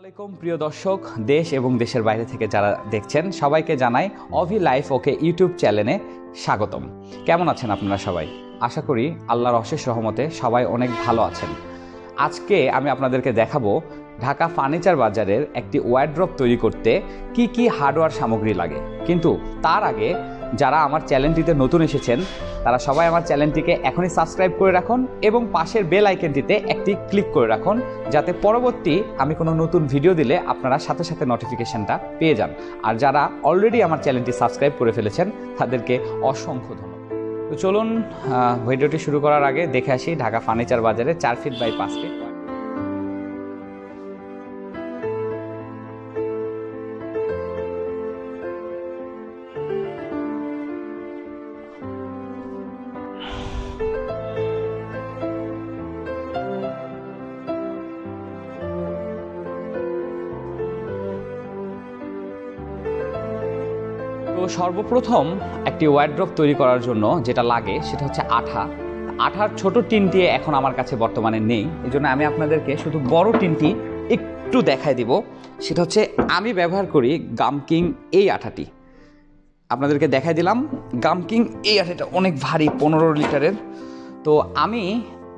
আলাইকুম, প্রিয় দর্শক, দেশ এবং দেশের বাইরে থেকে যারা দেখছেন, সবাইকে জানাই অভি লাইফ ওকে ইউটিউব চ্যানেলে স্বাগতম। কেমন আছেন আপনারা সবাই? আশা করি আল্লাহর অশেষ রহমতে সবাই অনেক ভালো আছেন। আজকে আমি আপনাদেরকে দেখাবো ঢাকা ফার্নিচার বাজারের একটি ওয়ার্ড্রপ তৈরি করতে কি কি হার্ডওয়্যার সামগ্রী লাগে। কিন্তু তার আগে যারা আমার চ্যানেলটিতে নতুন এসেছেন, তারা সবাই আমার চ্যানেলটিকে এখনই সাবস্ক্রাইব করে রাখুন এবং পাশের বেল আইকনটিতে একটি ক্লিক করে রাখুন, যাতে পরবর্তী আমি কোনো নতুন ভিডিও দিলে আপনারা সাথে সাথে নোটিফিকেশনটা পেয়ে যান। আর যারা অলরেডি আমার চ্যানেলটি সাবস্ক্রাইব করে ফেলেছেন, তাদেরকে অসংখ্য ধন্যবাদ। তো চলুন ভিডিওটি শুরু করার আগে দেখে আসি ঢাকা ফার্নিচার বাজারে চার ফিট বাই পাঁচ ফিট তো সর্বপ্রথম একটি ওয়ার্ড্রপ তৈরি করার জন্য যেটা লাগে সেটা হচ্ছে আঠা। আঠার ছোট টিনটি এখন আমার কাছে বর্তমানে নেই। এই জন্য আমি আপনাদেরকে শুধু বড় টিনটি একটু দেখাই দিব। সেটা হচ্ছে আমি ব্যবহার করি গামকিং এই আঠাটি। আপনাদেরকে দেখাই দিলাম গামকিং এই আঠাটা অনেক ভারী, পনেরো লিটারের। তো আমি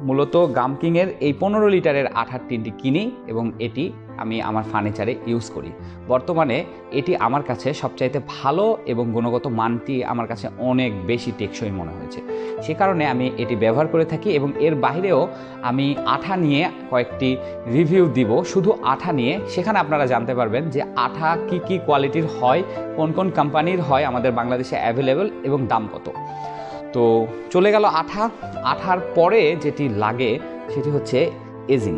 মূলত গামকিংয়ের এই পনেরো লিটারের আঠার কিনি এবং এটি আমি আমার ফার্নিচারে ইউজ করি। বর্তমানে এটি আমার কাছে সবচাইতে ভালো এবং গুণগত মানটি আমার কাছে অনেক বেশি টেকসই মনে হয়েছে। সে কারণে আমি এটি ব্যবহার করে থাকি এবং এর বাইরেও আমি আঠা নিয়ে কয়েকটি রিভিউ দিব। শুধু আঠা নিয়ে, সেখানে আপনারা জানতে পারবেন যে আঠা কি কি কোয়ালিটির হয়, কোন কোন কোম্পানির হয় আমাদের বাংলাদেশে অ্যাভেলেবল এবং দাম কত। তো চলে গেল আঠা। আঠার পরে যেটি লাগে সেটি হচ্ছে এজিং।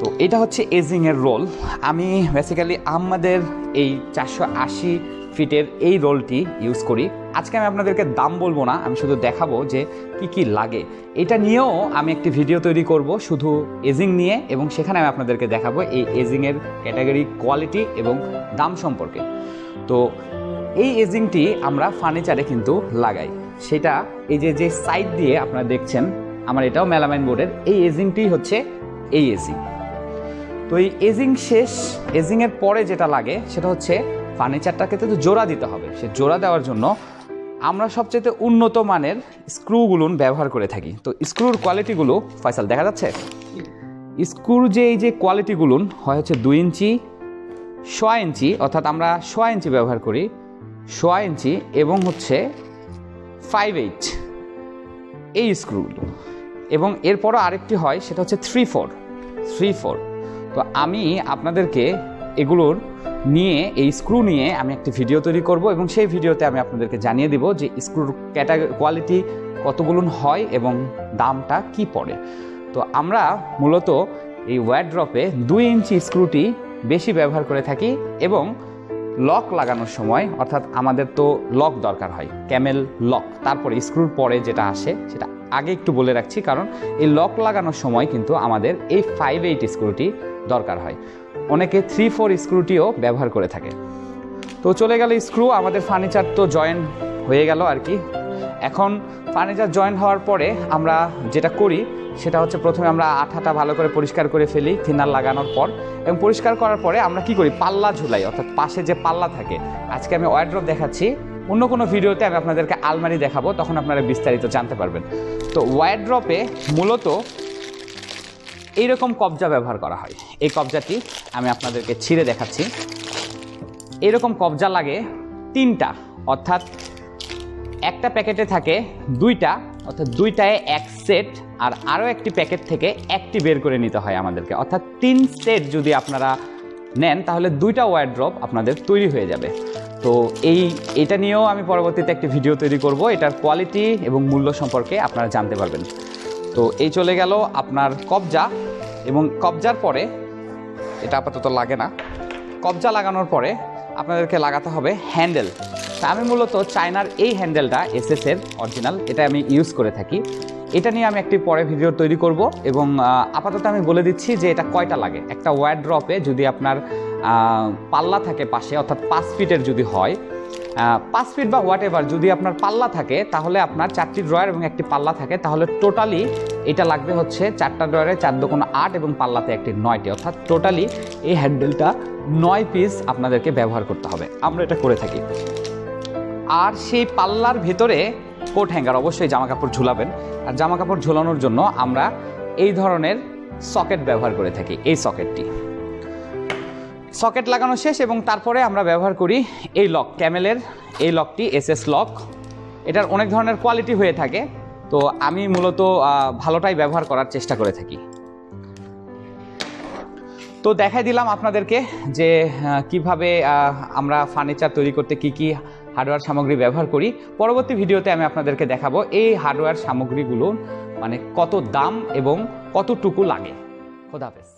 তো এটা হচ্ছে এজিংয়ের রোল। আমি বেসিক্যালি আমাদের এই চারশো আশি ফিটের এই রোলটি ইউজ করি। আজকে আমি আপনাদেরকে দাম বলব না, আমি শুধু দেখাবো যে কি কি লাগে। এটা নিয়েও আমি একটি ভিডিও তৈরি করব শুধু এজিং নিয়ে এবং সেখানে আমি আপনাদেরকে দেখাবো এই এজিংয়ের ক্যাটাগরি কোয়ালিটি এবং দাম সম্পর্কে। তো এই এজিংটি আমরা ফার্নিচারে কিন্তু লাগাই। সেটা এই যে যে সাইড দিয়ে আপনারা দেখছেন, আমার এটাও মেলামাইন বোর্ডের এই এজিংটি হচ্ছে এই এজিং তো এই এজিং শেষ এজিংয়ের পরে যেটা লাগে, সেটা হচ্ছে ফার্নিচারটাকে তো জোড়া দিতে হবে। সে জোড়া দেওয়ার জন্য আমরা সবচেয়ে উন্নত মানের স্ক্রুগুলো ব্যবহার করে থাকি। তো স্ক্রুর কোয়ালিটিগুলো ফয়সাল, দেখা যাচ্ছে? স্ক্রুর যে এই যে কোয়ালিটিগুলো হয় হচ্ছে দুই ইঞ্চি সোয়া ইঞ্চি, অর্থাৎ আমরা সোয়া ইঞ্চি ব্যবহার করি সোয়া ইঞ্চি এবং হচ্ছে ফাইভ এইট এই স্ক্রুগুলো এবং এরপরও আরেকটি হয়, সেটা হচ্ছে থ্রি ফোর থ্রি ফোর তো আমি আপনাদেরকে এগুলোর নিয়ে, এই স্ক্রু নিয়ে আমি একটি ভিডিও তৈরি করব এবং সেই ভিডিওতে আমি আপনাদেরকে জানিয়ে দিব যে স্ক্রুর ক্যাটাগরি কোয়ালিটি কতগুলো হয় এবং দামটা কি পড়ে। তো আমরা মূলত এই ওয়ার ড্রপে দুই ইঞ্চি স্ক্রুটি বেশি ব্যবহার করে থাকি এবং লক লাগানোর সময়, অর্থাৎ আমাদের তো লক দরকার হয়, ক্যামেল লক। তারপরে স্ক্রুর পরে যেটা আসে, সেটা আগে একটু বলে রাখছি, কারণ এই লক লাগানোর সময় কিন্তু আমাদের এই ফাইভ এইট স্ক্রুটি দরকার হয়। অনেকে থ্রি ফোর স্ক্রুটিও ব্যবহার করে থাকে। তো চলে গেল স্ক্রু, আমাদের ফার্নিচার তো জয়েন হয়ে গেল আর কি। এখন ফার্নিচার জয়েন হওয়ার পরে আমরা যেটা করি সেটা হচ্ছে প্রথমে আমরা আঠাটা ভালো করে পরিষ্কার করে ফেলি থিনার লাগানোর পর। এবং পরিষ্কার করার পরে আমরা কি করি? পাল্লা ঝুলাই, অর্থাৎ পাশে যে পাল্লা থাকে। আজকে আমি ওয়ার্ড্রপ দেখাচ্ছি। অন্য কোনো ভিডিওতে আমি আপনাদেরকে আলমারি দেখাবো, তখন আপনারা বিস্তারিত জানতে পারবেন। তো ওয়ার্ড্রপে মূলত এইরকম কবজা ব্যবহার করা হয়। এই কবজাটি আমি আপনাদেরকে ছিঁড়ে দেখাচ্ছি। এরকম কবজা লাগে তিনটা, অর্থাৎ একটা প্যাকেটে থাকে দুইটা অর্থাৎ দুইটায় এক সেট আর আরও একটি প্যাকেট থেকে একটি বের করে নিতে হয় আমাদেরকে। অর্থাৎ তিন সেট যদি আপনারা নেন, তাহলে দুইটা ওয়ারড্রপ আপনাদের তৈরি হয়ে যাবে। তো এই, এটা নিয়েও আমি পরবর্তীতে একটি ভিডিও তৈরি করব। এটার কোয়ালিটি এবং মূল্য সম্পর্কে আপনারা জানতে পারবেন। তো এই চলে গেল আপনার কবজা এবং কবজার পরে, এটা আপাতত লাগে না, কবজা লাগানোর পরে আপনাদেরকে লাগাতে হবে হ্যান্ডেল তা আমি মূলত চায়নার এই হ্যান্ডেলটা এসএস এর অরিজিনাল এটা আমি ইউজ করে থাকি। এটা নিয়ে আমি একটি পরে ভিডিও তৈরি করব এবং আপাতত আমি বলে দিচ্ছি যে এটা কয়টা লাগে? একটা ওয়ার ড্রপে যদি আপনার পাল্লা থাকে পাশে, অর্থাৎ পাঁচ ফিটের যদি হয় পাঁচ ফিট বা হোয়াট এভার যদি আপনার পাল্লা থাকে, তাহলে আপনার চারটি ড্রয়ার এবং একটি পাল্লা থাকে, তাহলে টোটালি এটা লাগবে হচ্ছে চারটা ড্রয়ারে চার দোকানো আট এবং পাল্লাতে একটি নয়টি। অর্থাৎ টোটালি এই হ্যান্ডেলটা নয় পিস আপনাদেরকে ব্যবহার করতে হবে। আমরা এটা করে থাকি। আর সেই পাল্লার ভেতরে কোট হ্যাঙ্গার, অবশ্যই জামা কাপড় ঝুলাবেন। আর জামা কাপড় ঝোলানোর জন্য আমরা এই ধরনের সকেট ব্যবহার করে থাকি, এই সকেটটি। সকেট লাগানো শেষ এবং তারপরে আমরা ব্যবহার করি এই লক, ক্যামেলের এই লকটি এস এস লক। এটার অনেক ধরনের কোয়ালিটি হয়ে থাকে, তো আমি মূলত ভালোটাই ব্যবহার করার চেষ্টা করে থাকি। তো দেখাই দিলাম আপনাদেরকে যে কীভাবে আমরা ফার্নিচার তৈরি করতে কি কি হার্ডওয়্যার সামগ্রী ব্যবহার করি। পরবর্তী ভিডিওতে আমি আপনাদেরকে দেখাবো এই হার্ডওয়্যার সামগ্রীগুলো মানে কত দাম এবং কতটুকু লাগে। খোদা হাফেজ।